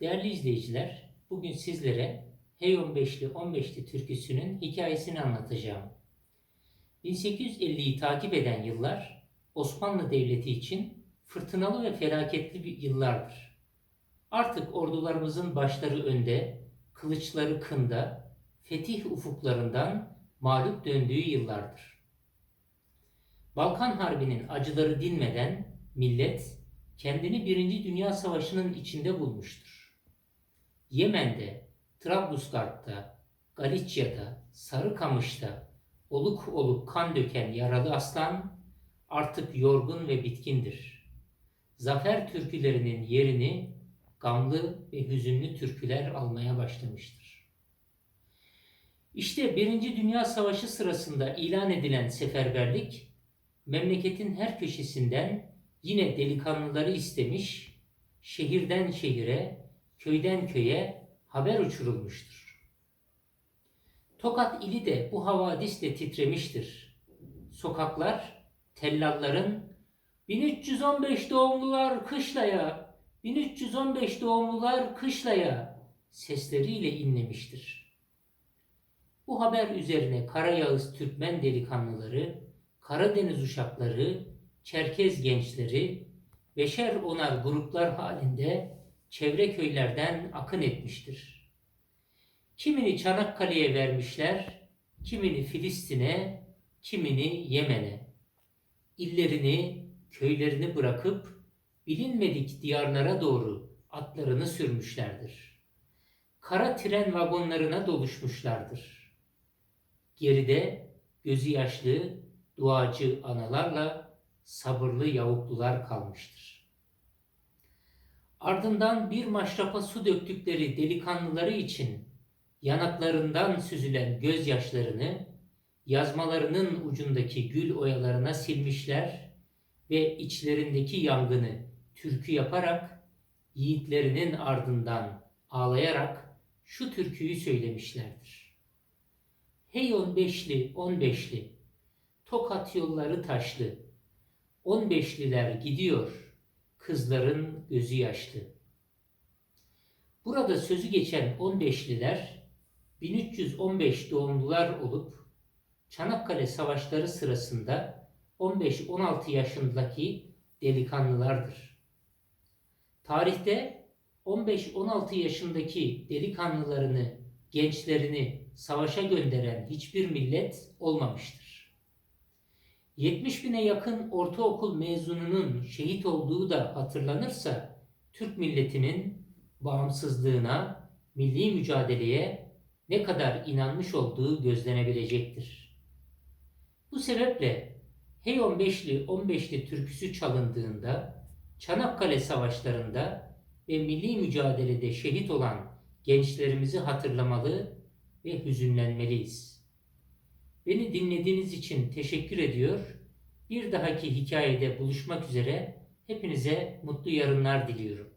Değerli izleyiciler, bugün sizlere Hey 15'li 15'li türküsünün hikayesini anlatacağım. 1850'yi takip eden yıllar Osmanlı Devleti için fırtınalı ve felaketli bir yıllardır. Artık ordularımızın başları önde, kılıçları kında, fetih ufuklarından mağlup döndüğü yıllardır. Balkan Harbi'nin acıları dinmeden millet kendini Birinci Dünya Savaşı'nın içinde bulmuştur. Yemen'de, Trablusgarp'ta, Galicia'da, Sarıkamış'ta oluk oluk kan döken yaralı aslan artık yorgun ve bitkindir. Zafer türkülerinin yerini gamlı ve hüzünlü türküler almaya başlamıştır. İşte Birinci Dünya Savaşı sırasında ilan edilen seferberlik, memleketin her köşesinden yine delikanlıları istemiş, şehirden şehire, köyden köye haber uçurulmuştur. Tokat ili de bu havadisle titremiştir. Sokaklar tellalların 1315 doğumlular kışlaya, 1315 doğumlular kışlaya sesleriyle inlemiştir. Bu haber üzerine Karayağız Türkmen delikanlıları, Karadeniz uşakları, Çerkez gençleri beşer onar gruplar halinde çevre köylerden akın etmiştir. Kimini Çanakkale'ye vermişler, kimini Filistin'e, kimini Yemen'e. İllerini, köylerini bırakıp bilinmedik diyarlara doğru atlarını sürmüşlerdir. Kara tren vagonlarına doluşmuşlardır. Geride gözü yaşlı, duacı analarla sabırlı yavuklular kalmıştır. Ardından bir maşrapa su döktükleri delikanlıları için yanaklarından süzülen gözyaşlarını yazmalarının ucundaki gül oyalarına silmişler ve içlerindeki yangını türkü yaparak yiğitlerinin ardından ağlayarak şu türküyü söylemişlerdir. Hey on beşli, on beşli, tokat yolları taşlı, on beşliler gidiyor, kızların gözü yaşlı. Burada sözü geçen on beşliler 1315 doğumlular olup Çanakkale Savaşları sırasında 15-16 yaşındaki delikanlılardır. Tarihte 15-16 yaşındaki delikanlılarını, gençlerini savaşa gönderen hiçbir millet olmamıştır. 70 bine yakın ortaokul mezununun şehit olduğu da hatırlanırsa Türk milletinin bağımsızlığına, milli mücadeleye ne kadar inanmış olduğu gözlenebilecektir. Bu sebeple Hey 15'li 15'li türküsü çalındığında Çanakkale Savaşlarında ve milli mücadelede şehit olan gençlerimizi hatırlamalı ve hüzünlenmeliyiz. Beni dinlediğiniz için teşekkür ediyor. Bir dahaki hikayede buluşmak üzere hepinize mutlu yarınlar diliyorum.